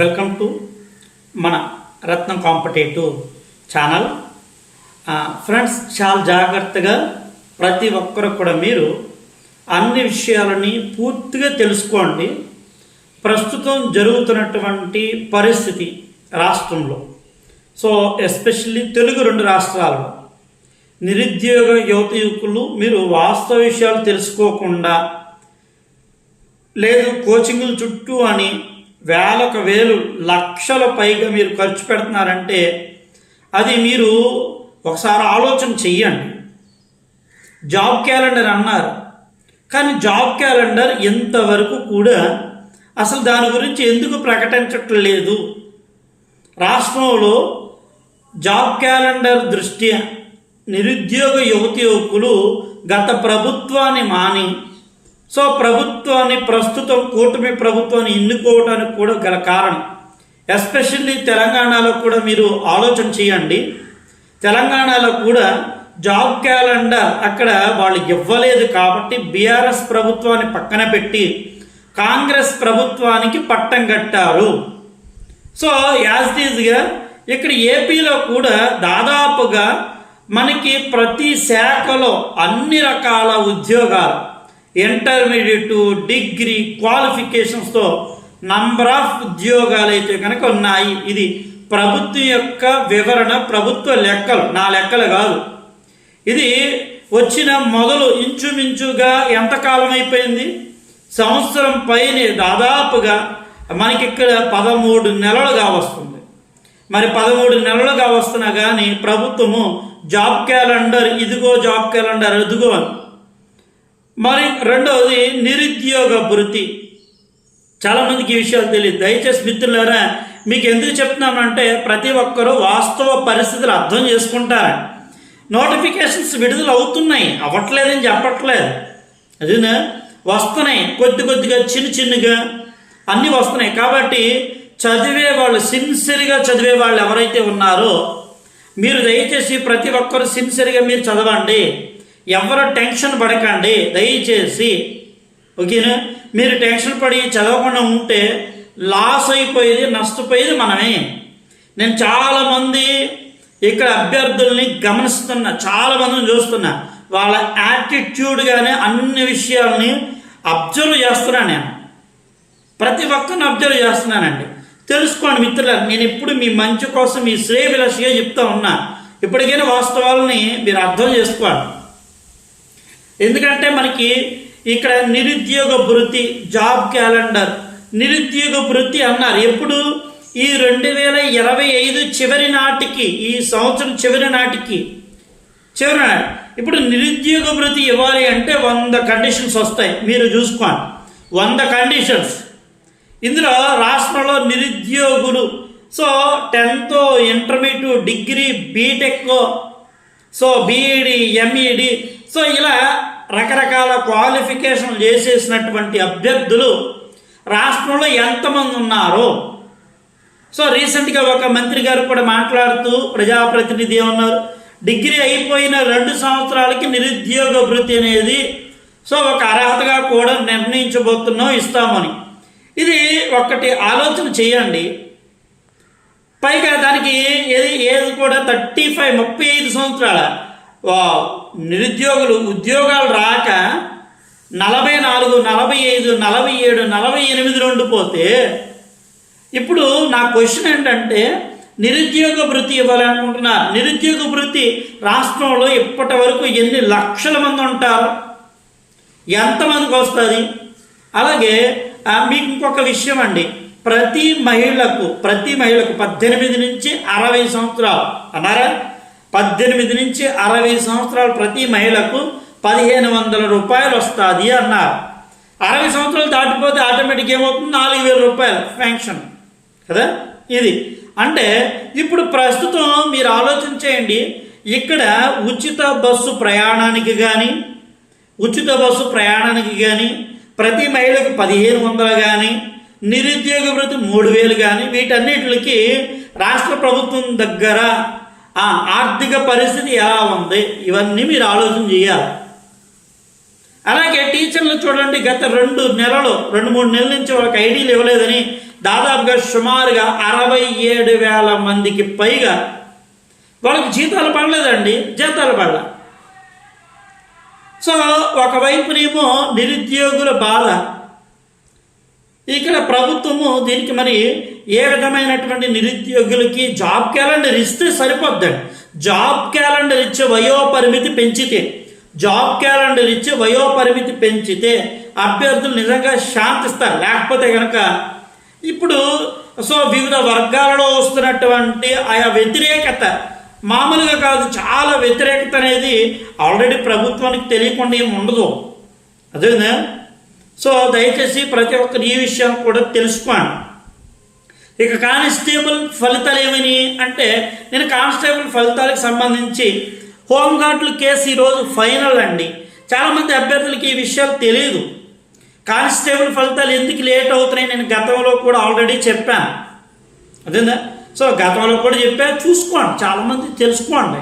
Welcome to మన రత్నం competitive channel. Friends చాలా జాగ్రత్తగా ప్రతి ఒక్కరు కూడా మీరు అన్ని విషయాలని పూర్తిగా తెలుసుకోండి. ప్రస్తుతం జరుగుతున్నటువంటి పరిస్థితి రాష్ట్రంలో. సో ఎస్పెషల్లీ తెలుగు రెండు రాష్ట్రాల్లో. నిరుద్యోగ యువత యువకులు మీరు వాస్తవ విషయాలు తెలుసుకోకుండా లేదు కోచింగ్ల చుట్టూ అని వేలకు వేలు లక్షల పైగా మీరు ఖర్చు పెడుతున్నారంటే అది మీరు ఒకసారి ఆలోచన చెయ్యండి. జాబ్ క్యాలెండర్ అన్నారు. కానీ జాబ్ క్యాలెండర్ ఇంతవరకు కూడా అసలు దాని గురించి ఎందుకు ప్రకటించటం లేదు? రాష్ట్రంలో జాబ్ క్యాలెండర్ దృష్ట్యా నిరుద్యోగ యువతి యువకులు గత ప్రభుత్వాన్ని మాని సో ప్రభుత్వాన్ని ప్రస్తుతం కూటమి ప్రభుత్వాన్ని ఎన్నుకోవడానికి కూడా గల కారణం. ఎస్పెషల్లీ తెలంగాణలో కూడా మీరు ఆలోచన చేయండి. తెలంగాణలో కూడా జాబ్ క్యాలెండర్ అక్కడ వాళ్ళు ఇవ్వలేదు కాబట్టి బీఆర్ఎస్ ప్రభుత్వాన్ని పక్కన పెట్టి కాంగ్రెస్ ప్రభుత్వానికి పట్టం కట్టారు. సో యాజ్ ఈజ్గా ఇక్కడ ఏపీలో కూడా దాదాపుగా మనకి ప్రతి శాఖలో అన్ని రకాల ఉద్యోగాలు ఇంటర్మీడియట్ డిగ్రీ క్వాలిఫికేషన్స్తో నంబర్ ఆఫ్ ఉద్యోగాలు అయితే కనుక ఉన్నాయి. ఇది ప్రభుత్వం యొక్క వివరణ ప్రభుత్వ లెక్కలు నా లెక్కలు కాదు. ఇది వచ్చిన మొదలు ఇంచుమించుగా ఎంతకాలం అయిపోయింది? సంవత్సరం పైనే దాదాపుగా మనకి ఇక్కడ పదమూడు నెలలుగా వస్తుంది. మరి పదమూడు నెలలుగా వస్తున్నా కానీ ప్రభుత్వము జాబ్ క్యాలెండర్ ఇదిగో జాబ్ క్యాలెండర్ ఇదిగో అని. మరి రెండవది నిరుద్యోగ భృతి. చాలామందికి ఈ విషయాలు తెలియదు. దయచేసి మిత్రులారా మీకు ఎందుకు చెప్తున్నానంటే ప్రతి ఒక్కరూ వాస్తవ పరిస్థితులు అర్థం చేసుకుంటారు నోటిఫికేషన్స్ విడుదల అవుతున్నాయి. అవ్వట్లేదని చెప్పట్లేదు. అదేనా? వస్తున్నాయి. కొద్ది కొద్దిగా చిన్న చిన్నగా అన్నీ వస్తున్నాయి. కాబట్టి చదివే వాళ్ళు సిన్సియర్గా చదివే వాళ్ళు ఎవరైతే ఉన్నారో మీరు దయచేసి ప్రతి ఒక్కరు సిన్సియర్గా మీరు చదవండి. ఎవరు టెన్షన్ పడకండి దయచేసి. ఓకేనా? మీరు టెన్షన్ పడి చదవకుండా ఉంటే లాస్ అయిపోయేది నష్టపోయేది మనమే. నేను చాలామంది ఇక్కడ అభ్యర్థుల్ని గమనిస్తున్నా చాలామందిని చూస్తున్నా. వాళ్ళ యాటిట్యూడ్ కానీ అన్ని విషయాల్ని అబ్జర్వ్ చేస్తున్నా నేను. ప్రతి ఒక్కరిని అబ్జర్వ్ చేస్తున్నానండి. తెలుసుకోండి మిత్రులారు నేను ఎప్పుడు మీ మంచి కోసం మీ శ్రేయభిలాషిగా చెప్తా ఉన్నా. ఇప్పటికైనా వాస్తవాలని మీరు అర్థం చేసుకోండి ఎందుకంటే మనకి ఇక్కడ నిరుద్యోగ భృతి జాబ్ క్యాలెండర్ నిరుద్యోగ భృతి అన్నారు. ఎప్పుడు? ఈ రెండు వేల ఇరవై ఐదు చివరి నాటికి ఈ సంవత్సరం చివరి నాటికి. చివరి నాటి ఇప్పుడు నిరుద్యోగ భృతి ఇవ్వాలి అంటే వంద కండిషన్స్ వస్తాయి. మీరు చూసుకోండి. వంద కండిషన్స్ ఇందులో రాష్ట్రంలో నిరుద్యోగులు. So tenth intermediate degree BTech. So BEd MEd. So ఇలా రకరకాల క్వాలిఫికేషన్ చేసేసినటువంటి అభ్యర్థులు రాష్ట్రంలో ఎంతమంది ఉన్నారో. సో రీసెంట్గా ఒక మంత్రి గారు కూడా మాట్లాడుతూ ప్రజాప్రతినిధి ఉన్నారు డిగ్రీ అయిపోయిన రెండు సంవత్సరాలకి నిరుద్యోగ వృత్తి అనేది సో ఒక అర్హతగా కూడా నిర్ణయించబోతున్నాం ఇస్తామని. ఇది ఒకటి ఆలోచన చేయండి. పైగా దానికి ఏది ఏది కూడా థర్టీ ఫైవ్ ముప్పై ఐదు సంవత్సరాల నిరుద్యోగులు ఉద్యోగాలు రాక నలభై నాలుగు నలభై ఐదు నలభై ఏడు నలభై ఎనిమిది రెండు పోతే ఇప్పుడు నా క్వశ్చన్ ఏంటంటే నిరుద్యోగ వృత్తి ఇవ్వాలనుకుంటున్నారు. నిరుద్యోగ వృత్తి రాష్ట్రంలో ఇప్పటి వరకు ఎన్ని లక్షల మంది ఉంటారు? ఎంతమందికి వస్తుంది? అలాగే మీకు ఇంకొక విషయం అండి. ప్రతి మహిళకు ప్రతి మహిళకు పద్దెనిమిది నుంచి అరవై సంవత్సరాలు అన్నారా? పద్దెనిమిది నుంచి అరవై సంవత్సరాలు ప్రతి మహిళకు పదిహేను వందల రూపాయలు వస్తుంది అన్నారు. అరవై సంవత్సరాలు దాటిపోతే ఆటోమేటిక్ ఏమవుతుంది? నాలుగు వేల రూపాయలు పెన్షన్. కదా? ఇది. అంటే ఇప్పుడు ప్రస్తుతం మీరు ఆలోచన చేయండి. ఇక్కడ ఉచిత బస్సు ప్రయాణానికి కానీ ఉచిత బస్సు ప్రయాణానికి కానీ ప్రతి మహిళకు పదిహేను వందలు కానీ నిరుద్యోగ భృతి మూడు వేలు కానీ వీటన్నిటికి రాష్ట్ర ప్రభుత్వం దగ్గర ఆ ఆర్థిక పరిస్థితి ఎలా ఉంది? ఇవన్నీ మీరు ఆలోచన చేయాలి. అలాగే టీచర్లు చూడండి గత రెండు నెలలు రెండు మూడు నెలల నుంచి వాళ్ళకి ఐడీలు ఇవ్వలేదని దాదాపుగా సుమారుగా అరవై ఏడు వేల మందికి పైగా వాళ్ళకి జీతాలు పడలేదండి జీతాలు పడల. సో ఒకవైపునేమో నిరుద్యోగుల బాధ. ఇక్కడ ప్రభుత్వము దీనికి మరి ఏ విధమైనటువంటి నిరుద్యోగులకి జాబ్ క్యాలెండర్ ఇస్తే సరిపోద్దండి. జాబ్ క్యాలెండర్ ఇచ్చే వయో పరిమితి పెంచితే జాబ్ క్యాలెండర్ ఇచ్చే వయో పరిమితి పెంచితే అభ్యర్థులు నిజంగా శాంతిస్తారు. లేకపోతే కనుక ఇప్పుడు సో వివిధ వర్గాలలో వస్తున్నటువంటి ఆయా వ్యతిరేకత మామూలుగా కాదు చాలా వ్యతిరేకత అనేది ఆల్రెడీ ప్రభుత్వానికి తెలియకుండా ఏమి ఉండదు. అదేనా? సో దయచేసి ప్రతి ఒక్కరు ఈ విషయం కూడా తెలుసుకోండి. ఇక కానిస్టేబుల్ ఫలితాలు ఏమని అంటే నేను కానిస్టేబుల్ ఫలితాలకు సంబంధించి హోంగార్డుల కేసు ఈరోజు ఫైనల్ అండి. చాలామంది అభ్యర్థులకి ఈ విషయాలు తెలియదు కానిస్టేబుల్ ఫలితాలు ఎందుకు లేట్ అవుతున్నాయి నేను గతంలో కూడా ఆల్రెడీ చెప్పాను. అదేందా? సో గతంలో కూడా చెప్పా చూసుకోండి చాలామంది తెలుసుకోండి.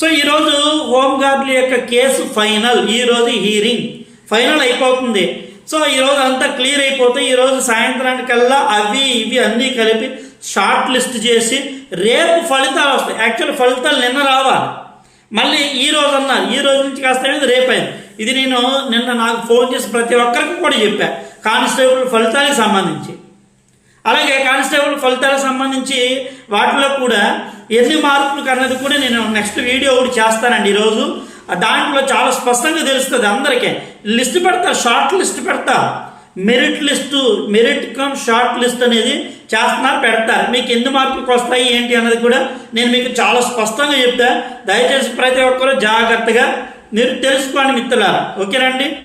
సో ఈరోజు హోంగార్డుల యొక్క కేసు ఫైనల్ ఈరోజు హీరింగ్ ఫైనల్ అయిపోతుంది. సో ఈరోజు అంతా క్లియర్ అయిపోతే ఈరోజు సాయంత్రానికల్లా అవి ఇవి అన్నీ కలిపి షార్ట్ లిస్ట్ చేసి రేపు ఫలితాలు వస్తాయి. యాక్చువల్ ఫలితాలు నిన్న రావాలి. మళ్ళీ ఈ రోజు అన్నారు. ఈ రోజు నుంచి కాస్త అనేది రేపైంది ఇది నేను నిన్న నాకు ఫోన్ చేసి ప్రతి ఒక్కరికి కూడా చెప్పా. కానిస్టేబుల్ ఫలితాలకు సంబంధించి. అలాగే కానిస్టేబుల్ ఫలితాలకు సంబంధించి వాటిలో కూడా ఎన్ని మార్పులు అన్నది కూడా నేను నెక్స్ట్ వీడియో ఒకటి చేస్తానండి ఈరోజు. దాంట్లో చాలా స్పష్టంగా తెలుస్తుంది అందరికీ. లిస్ట్ పెడతా షార్ట్ లిస్ట్ పెడతా. Merit list merit cum short list అనేది చేస్తున్నారు పెడతారు. మీకు ఎన్ని మార్కులకు వస్తాయి ఏంటి అన్నది కూడా నేను మీకు చాలా స్పష్టంగా చెప్తా. దయచేసి ప్రతి ఒక్కరూ జాగ్రత్తగా మీరు తెలుసుకోండి మిత్రులారా. ఓకేనండి